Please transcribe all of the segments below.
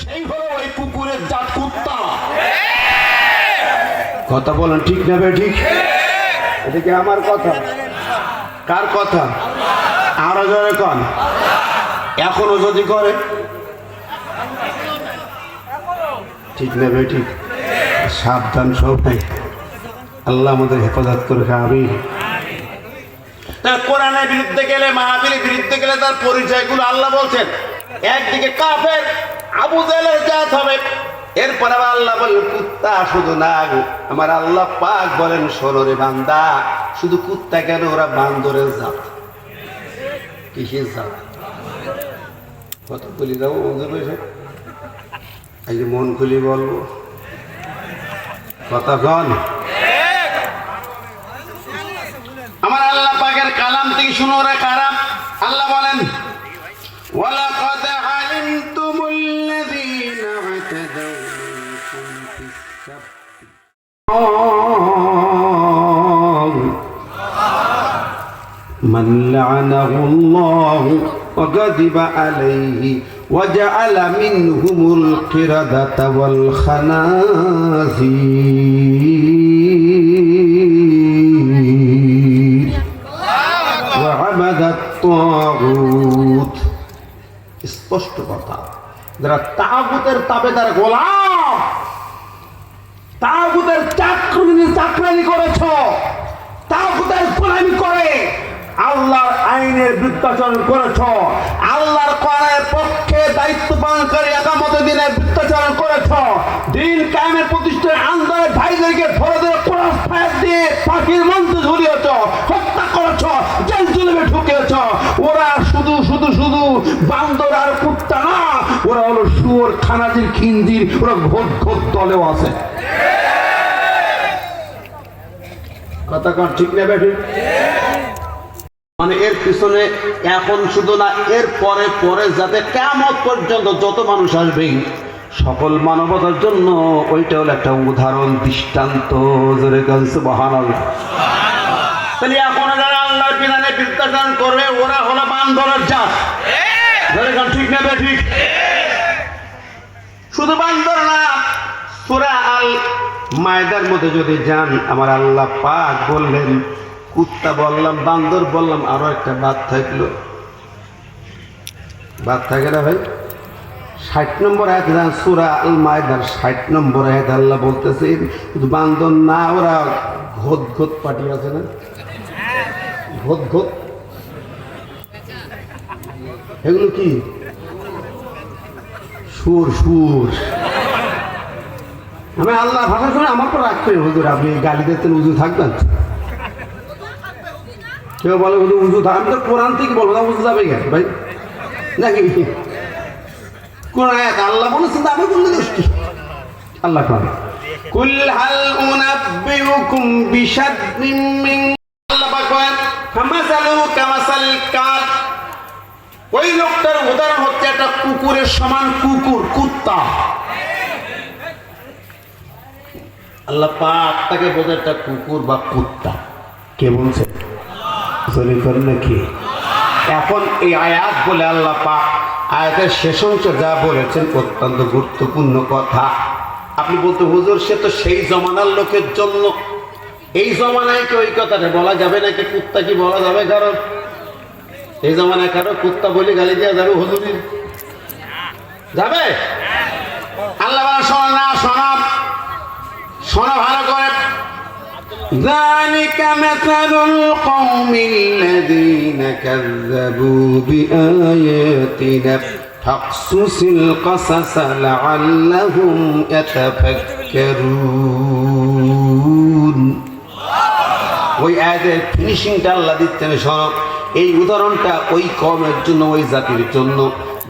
সেই হলো ওই কুকুরের জাত কুত্তা। কথা বলেন, ঠিক না বে ঠিক? এটা কি আমার কথা? কার কথা? আরও জোরে কন। এখনও যদি করে। ঠিক না বে ঠিক? সাবধান সবাই আল্লাহ আমাদের হেফাজত করে আমি কোরআনের বিরুদ্ধে গেলে মাহাবীরের বিরুদ্ধে গেলে তার পরিচয়গুলো আল্লাহ বলছেন। একদিকে কাফের আবু জালের জাত হবে। এরপরে আল্লাহ বলেন, কুত্তা শুধু না আমার আল্লাহ পাক বলেন সররে বান্দা, শুধু কুত্তা কেন? ওরা বান্দরের জাত। কিসের জাত? কত বলি যাব বন্ধু রয়েছে এই মন খুলি বলব। কতক্ষণ আমার আল্লাহ পাকের কালাম থেকে শুনো ওরা খারাপ আল্লাহ বলেন ওয়ালা কথা من لعنه الله وغضب عليه وجعل منهم القردة والخنازير وعبد الطاغوت স্পষ্ট কথা যারা তাগুতের তাবেদার গোলাম তাগুতের চাকরি চাকরানি করেছ, তাগুতের গোলামি করে, আল্লাহর আইনের বৃত্তাচরণ করেছ, আল্লাহর করার পক্ষে দায়িত্ব পালন করে একামত দিনের বৃত্তাচরণ করেছ, দিন কায়েমের প্রতিষ্ঠানের আন্দোলনের ভাইদেরকে ধরে ধরে ফায়ার দিয়ে পাখির মন্ত্র ঝুলিয়েছ ওরা হলো শুয়োর খানাজির খিঞ্জির, ওরা ঘোট ঘোট দলেও আছে। কথা কন ঠিক নেবে ঠিক মানে এর পিছনে এখন শুধু না, এর পরে পরে যাতে কেমন পর্যন্ত যত মানুষ আসবে, সকল মানবতার জন্য ওইটা হলো একটা উদাহরণ, দৃষ্টান্ত। জোরে গানছে বহান তাহলে এখন যারা আল্লাহর বিধানে বিদ্যাদান করবে, ওরা হলো বান্দরের জাত ঠিক নেবে ঠিক? শুধু বান্দর না, সুরা আল মায়দার মধ্যে যদি যান, আমার আল্লাহ পাক বললেন, কুত্তা বললাম, বান্দর বললাম, আরও একটা বাদ থাকল। বাদ থাকে না ভাই? ষাট নম্বর আয়াত সুরা আল মায়দার ষাট নম্বর আয়াত আল্লাহ বলতেছে শুধু বান্দর না, ওরা ঘোদ ঘোত পাটি আছে না? ঘোদ ঘোত এগুলো কি? সুর সুর। আমি আল্লাহ ভাষা শুনে আমার তো রাখতে হুজুর। আপনি গালি দিতেন, উজু থাকবেন? কেউ বলে, হুজুর, উজু থাক। আমি তো কোরআন থেকে বলব না উজু যাবে কেন ভাই? নাকি? আয়াত আল্লাহ বলেছেন আমি বললে দোষ কি? আল্লাহ কোন কুল হাল উনাব্বিউকুম বিশাদ্দিন মিন আল্লাহ পাক ফামাসালু কামাসাল কাত ওই লোকটার উদাহরণ হচ্ছে একটা কুকুরের সমান কুকুর, কুত্তা। আল্লাহ পাক তাকে বোঝে একটা কুকুর বা কুত্তা। কে বলছে? নাকি? এখন এই আয়াত বলে আল্লাহ পাক আয়াতের শেষ অংশ যা বলেছেন অত্যন্ত গুরুত্বপূর্ণ কথা। আপনি বলতে, হুজুর, সে তো সেই জমানার লোকের জন্য। এই জমানায় কি ওই কথাটা বলা যাবে নাকি, কুত্তা কি বলা যাবে কারণ? এই জমানায় কারো কুত্তা বলে গালি দেওয়া যাবে হুজুরের যাবে আল্লাহ বলে, শোনো না শোনো শোনো ভালো করে ذلك مثل القوم الذين كذبوا بآياتنا فاقصص القصص لعلهم يتفكرون ওই আয়াতের ফিনিশিংটা আল্লাহ দিচ্ছেন শোনো এই উদাহরণটা ওই কমের জন্য ওই জাতির জন্য,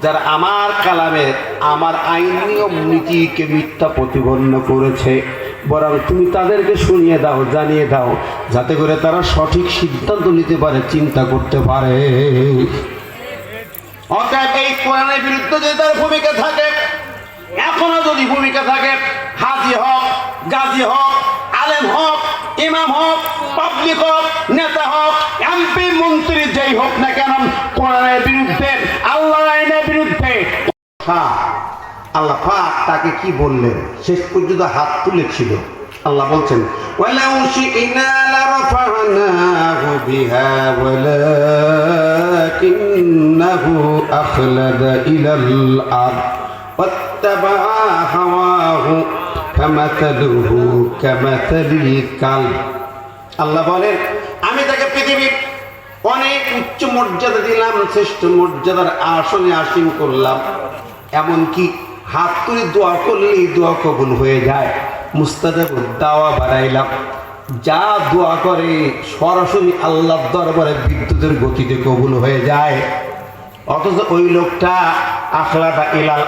যারা আমার কালামে আমার আইন নিয়ম নীতিকে মিথ্যা প্রতিপন্ন করেছে। বরং তুমি তাদেরকে শুনিয়ে দাও, জানিয়ে দাও, যাতে করে তারা সঠিক সিদ্ধান্ত নিতে পারে, চিন্তা করতে পারে। এই কোরআনের বিরুদ্ধে যদি তার ভূমিকা থাকে, এখনও যদি ভূমিকা থাকে, হাজি হক, গাজী হক, আলেম হক ইমাম হক, পাবলিক হক, নেতা হক, এমপি, মন্ত্রী যেই হোক না কেন, কোরআনের বিরুদ্ধে আল্লাহ আইনের বিরুদ্ধে। আল্লাহ পাক তাকে কি বললেন? শেষ পর্যন্ত হাত তুলেছিল আল্লাহ বলছেন, ওয়ালাউ আল্লাহ বলেন আমি তাকে পৃথিবীর অনেক উচ্চ মর্যাদা দিলাম, শ্রেষ্ঠ মর্যাদার আসনে আসীন করলাম। এমনকি হাত তুলে দোয়া করলেই দোয়া কবুল হয়ে যায়। মুস্তাজাব দাওয়া বাড়াইলাম যা দোয়া করে সরাসরি আল্লাহ দরবারে বিদ্যুতের গতিতে কবুল হয়ে যায়। অথচ ওই লোকটা আখলাটা ইলাল